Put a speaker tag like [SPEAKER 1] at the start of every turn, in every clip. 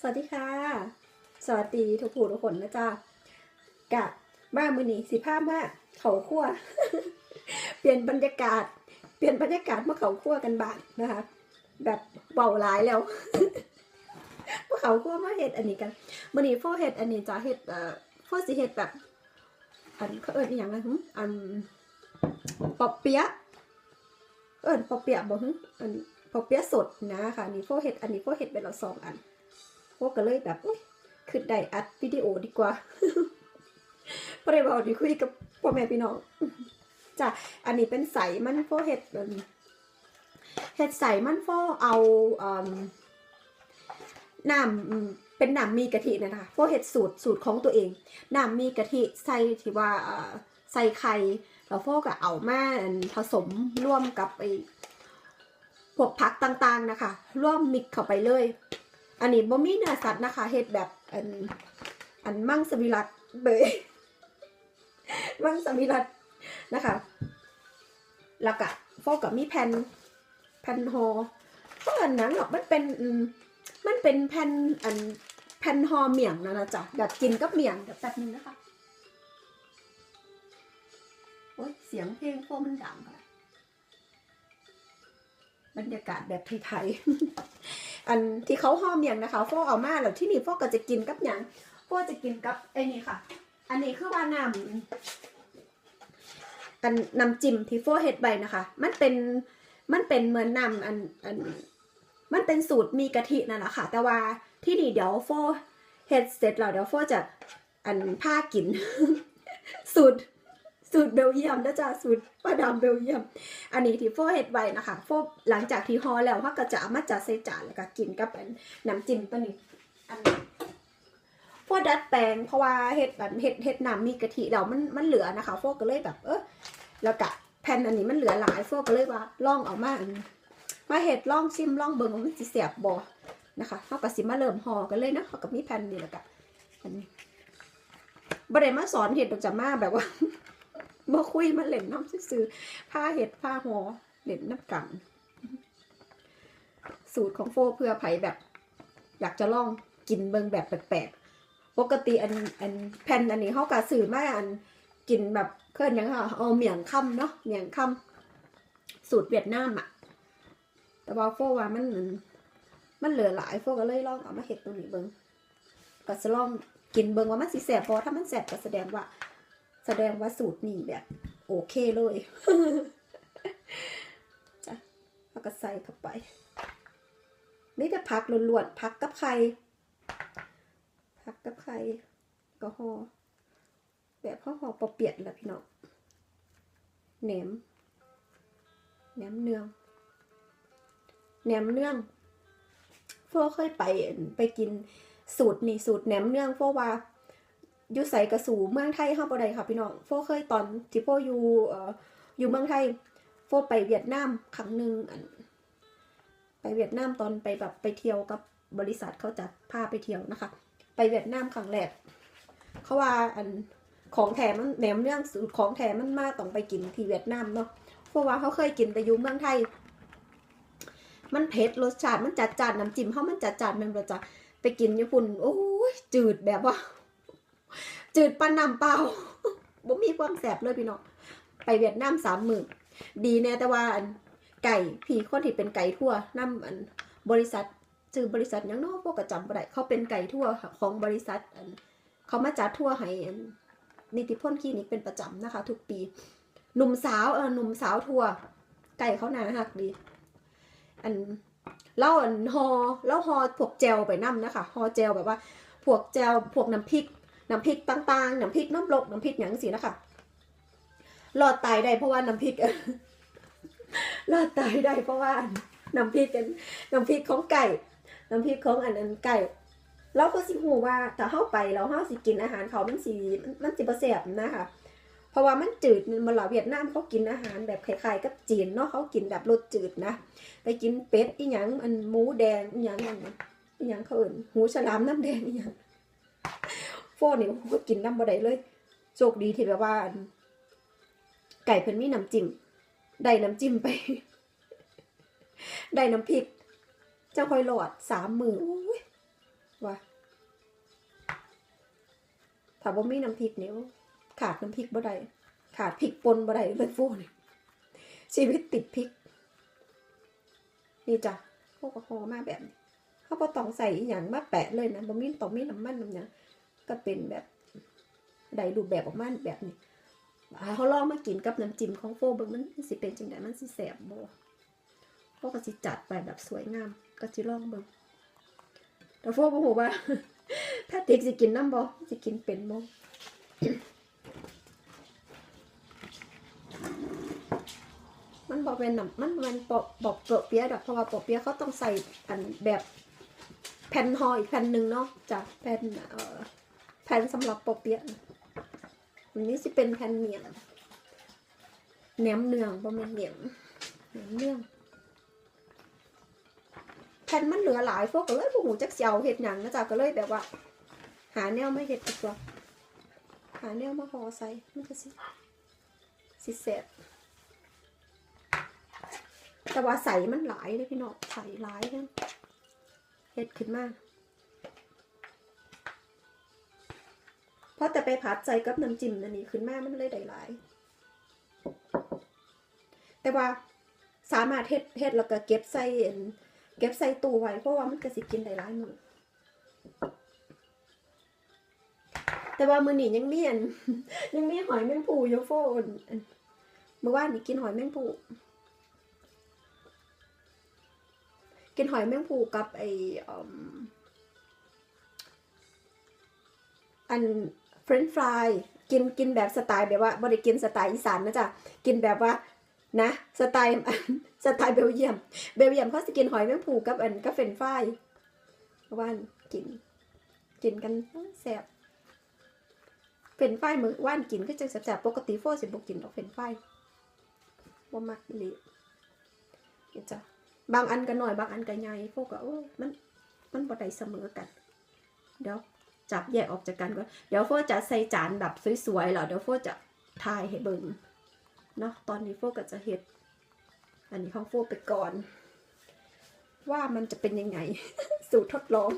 [SPEAKER 1] สวัสดีค่ะ สวัสดีทุกผู้ทุกคนนะจ๊ะกะมามือนี้สิภาพมาเขาขั้วเปลี่ยนบรรยากาศ เปลี่ยนบรรยากาศมาเขาขั้วกันบ้างนะคะ แบบเบาหลายแล้วมาเขาขั้วมาเห็ดอันนี้กันมือนี้โฟเห็ดอันนี้จะเห็ดเอ่อโฟสิเห็ดแบบ อันเขาเอิญอย่างไรหึอันปอบเปี๊ยะเอิญปอบเปี๊ยะบอกหึอันปอบเปี๊ยะสดนะคะนนี้โฟเห็ดอันนี้โฟเห็ดไปแล้วสองอัน พวกก็เลยแบบอุ๊ยคือได้อัดวิดีโอดีกว่าไม่ได้บอกดีคุยกับพ่อแม่พี่น้องจ้ะอันนี้เป็นใสมันโฟเห็ดเอิ่มเห็ดใสมันโฟเอาน้ำเป็นน้ำมีกะทินะคะโฟเห็ดสูตรสูตรของตัวเองน้ำมีกะทิใส่ที่ว่าใส่ไข่แล้วโฟก็เอามาผสมร่วมกับไอพวกผักต่างๆนะคะ ร่วมมิกเข้าไปเลย อันนี้บ่มีเนื้อสัตว์นะคะเฮ็ดแบบอันอันมั่งสวิรัตเบยมั่งสวิรัตนะคะแล้วก็โฟกับมีแผ่นแผ่นหอเพราะอันนั้นหรอกมันเป็นมันเป็นแผ่นอันแผ่นหอเมี่ยงนะนะจ๊ะแบบกินกับเมี่ยงเดี๋ยวแป๊บนึงนะคะโอ๊ยเสียงเพลงโฟมันดังค่ะ บรรยากาศแบบไทยๆ อันที่เขาห่อเมียงนะคะโฟเอามาแล้วที่นี่โฟก็จะกินกับหยังโฟจะกินกับไอ้นี่ค่ะ อันนี้คือว่าน้ำอันน้ำจิ้มที่โฟเฮ็ดใบนะคะ มันเป็นมันเป็นเหมือนน้ำอันอันมันเป็นสูตรมีกะทินั่นแหละค่ะ แต่ว่าที่นี่เดี๋ยวโฟเฮ็ดเสร็จแล้วเดี๋ยวโฟจะอันผ้ากิน สูตร สูตรเบลเยียมนะจ๊ะสูตรป้าดำเบลเยียม อันนี้ที่โฟเฮ็ดไว้นะคะโฟหลังจากที่ห่อแล้วเขาก็จะเอามาจัดใส่จานแล้วก็กินกับอันน้ำจิ้มตัวนี้อันนี้ฟดัดแปลงเพราะว่าเฮ็ดแบบเฮ็ดเฮ็ดน้ำมีกะทิแล้วมันมันเหลือนะคะโฟก็เลยแบบ เออแล้วก็แผ่นอันนี้มันเหลือหลายโฟก็เลยว่าล่องเอามาอันมาเฮ็ดล่องชิมล่องเบิ่งว่ามันสิแซ่บบ่นะคะเฮาก็สิมาเริ่มห่อกันเลยเนาะเฮาก็มีแผ่นนี่แล้วก็อันนี้บ่ได้มาสอนเฮ็ดดอกจ้ะมาแบบว่า บ่คุยมาเล่นน้ำซื่อๆผ้าเห็ดผ้าหอเล่นน้ำกัน สูตรของโฟเพื่อไผแบบ อยากจะลองกินเบิงแบบแปลกๆ ปกติอันอันแผ่นอันนี้เขากะสื่อมาอันกินแบบเคลื่อนยังค่ะเอาเมียงค่ำเนาะเมียงค่ำสูตรเวียดนามอะแต่ว่าโฟว่ามันมันเหลือหลายโฟก็เลยลองเอามาเห็ดตรงนี้เบิงก็จะลองกินเบิงว่ามันสิแสบพอถ้ามันแสบก็แสดงว่า แสดงว่าสูตรนี้แบบ โอเคเลยจ้ะแล้วก็ใส่เข้าไปนี่จะพักล้วนๆพักกับไข่พักกับไข่ก็ห่อแบบห่อห่อปอเปียดแหละพี่น้องแหนมแหนมเนืองแหนมเนืองโฟเคยไปไปกินสูตรนี่สูตรแหนมเนืองโฟว่า ยู่ใส่กระสูเมืองไทยเฮาบ่ได้ค่ะพี่น้องโฟเคยตอนที่โฟอยู่เอ่ออยู่เมืองไทยโฟไปเวียดนามครั้งหนึ่งไปเวียดนามตอนไปแบบไปเที่ยวกับบริษัทเขาจะพาไปเที่ยวนะคะ ไปเวียดนามครั้งแรกเขาว่าอันของแถมมันแหนมเรื่องสูตรของแถมมันมากต้องไปกินที่เวียดนามเนาะเพราะว่าเขาเคยกินแต่อยู่เมืองไทย มันเผ็ดรสชาติมันจัดจานน้ำจิ้มเขามันจัดจานมันบ่จะไปกินญี่ปุ่นโอ้ยจืดแบบว่า จืดปานน้ำเปล่าบ่มีความแสบเลยพี่น้องไปเวียดนามสามหมื่นดีแน่แต่ว่าอันไก่พี่คนที่เป็นไก่ทั่วน้ำอันบริษัทชื่อบริษัทยังนาะพวกกระจำบ่ได้เขาเป็นไก่ทั่วของบริษัทอันเขามาจัดทั่วให้นิติพลคลินิกเป็นประจำนะคะ ทุกปี หนุ่มสาวเออหนุ่มสาวทั่วไก่เขาหนาหักดี อันเล่าอันฮอเล่าฮอพวกเจลไปนํนะคะฮอเจลแบบว่า พวกเจลพวกน้ำพริก น้ำพริกต่างๆน้ำพริกน้ำลกน้ำพริกอย่างสินะคะรอดตายได้เพราะว่าน้ำพริกรอดตายได้เพราะว่าน้ำพริกกันน้ำพริกของไก่น้ำพริกของอันนั้นไก่เราก็สิหูว่าถ้าเข้าไปแล้วเฮาสิกินอาหารเขามันสิมันมันสิบ่แซ่บนะคะเพราะว่ามันจืดมันเหล่าเวียดนามเขากินอาหารแบบคล้ายๆกับจีนเนาะเขากินแบบรสจืดนะ ไปกินเป็ดอีหยังอันหมูแดงอีหยังอันอีหยังเขาอิ่นหูฉลามน้ำแดงอีหยัง โฟนนี่ก็กินน้ำบ่ได้เลยโชคดีที่แบบว่า ไก่เพิ่นมีน้ำจิ้มได้น้ำจิ้มไป ได้น้ำพริกเจ้าค่อยหลอดสามมือโอ้ยว่าถ้าบ่มีน้ำพริกเนี่ยขาดน้ำพริกบ่ได้ขาดพริกป่นบ่ได้เลยฟูนี่ชีวิตติดพริก นี่จ้ะพวกกระหอมาแบบนี้เขาบ่ต้องใส่อย่างมาแปะเลยนะบ่มีต้องมีน้ำมันน้ำยัง ก็เป็นแบบใดรูปแบบออกมาแบบนี้เขาลองมากินกับน้ำจิ้มของโฟเบิ่งมันสิเป็นจังไดมันสิแซ่บบ่พวกก็สิจัดไปแบบสวยงาม ก็สิลองเบิ่งแต่โฟบ่ฮู้ว่า ถ้าเด็กสิกินน้ำบ่สิกินเป็นบ่มันบอกเป็นน้ำมันมันบอกบอกเปลือกเปี๊ยะดอกเพราะว่าเปลือกเปี๊ยะเขาต้องใส่อันแบบแผ่นห่ออีกแผ่นหนึ่งเนาะจากแผ่นเอ่อ แผ่นสำหรับปอเปียะนอันนี้สิเป็นแผ่นเหนียงแหนมเนืองประมาณเหนียงแหนมเนืองแผ่นมันเหลือหลายพวกก็เลยพวกหูจักเสียวเห็ดหยังนะจ๊ะก็เลยแบบว่า หาแนวไม่เห็ดดีกว่าหาแนวมาห่อใส่มันก็สิสิแสบแต่ว่าใส่มันหลายเลยพี่น้องใส่หลายเลยเฮ็ดขึ้นมาก เพราะแต่ไปผัดใส่กับน้ำจิ้มนั่นนี่ขึ้นมามันเลยได้หลาย แต่ว่าสามารถเฮ็ดเฮ็ดแล้วก็เก็บใส่เก็บใส่ตู้ไว้เพราะว่ามันก็สิกินได้หลายมื้อแต่ว่ามื้อนี้ยังมีอันยังมีหอยแมงภูอยู่โฟนเมื่อวานนี่กินหอยแมงภูกินหอยแมงภูกับไอออัน เฟรนฟรายกินกินแบบสไตล์แบบว่าบริกินสไตล์อีสานนะจ๊ะกินแบบว่านะสไตล์สไตล์เบลเยียม เบลเยียมเขาจะกินหอยแมงภูกับอันกับเฟรนฟรายว่านกิน กินกันแซ่บเฟรนฟรายมือว่านกินก็จะแซ่บๆปกติโฟสิบกินดอกเฟรนฟรายบ่มักอีหลีนี่จ้ะบางอันก็หน่อยบางอันก็ใหญ่พวกก็โอ้มันมันบ่ได้เสมอกันเดี๋ยว จับแยกออกจากกันก่อน เดี๋ยวโฟจะใส่จานแบบสวยๆแล้วเดี๋ยวโฟจะทายให้เบิ่งเนาะตอนนี้โฟก็จะเฮ็ด อันนี้ของโฟไปก่อน ว่ามันจะเป็นยังไง สูตรทดลอง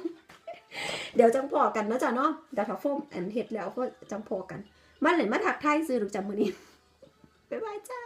[SPEAKER 1] เดี๋ยวจังพอกันนะจ้ะเนาะเดี๋ยวถ้าโฟอันเฮ็ดแล้วโฟจังพอกันมาเลยมาทักทายซื้อหรือจำมือนี้บ๊ายบายจ้า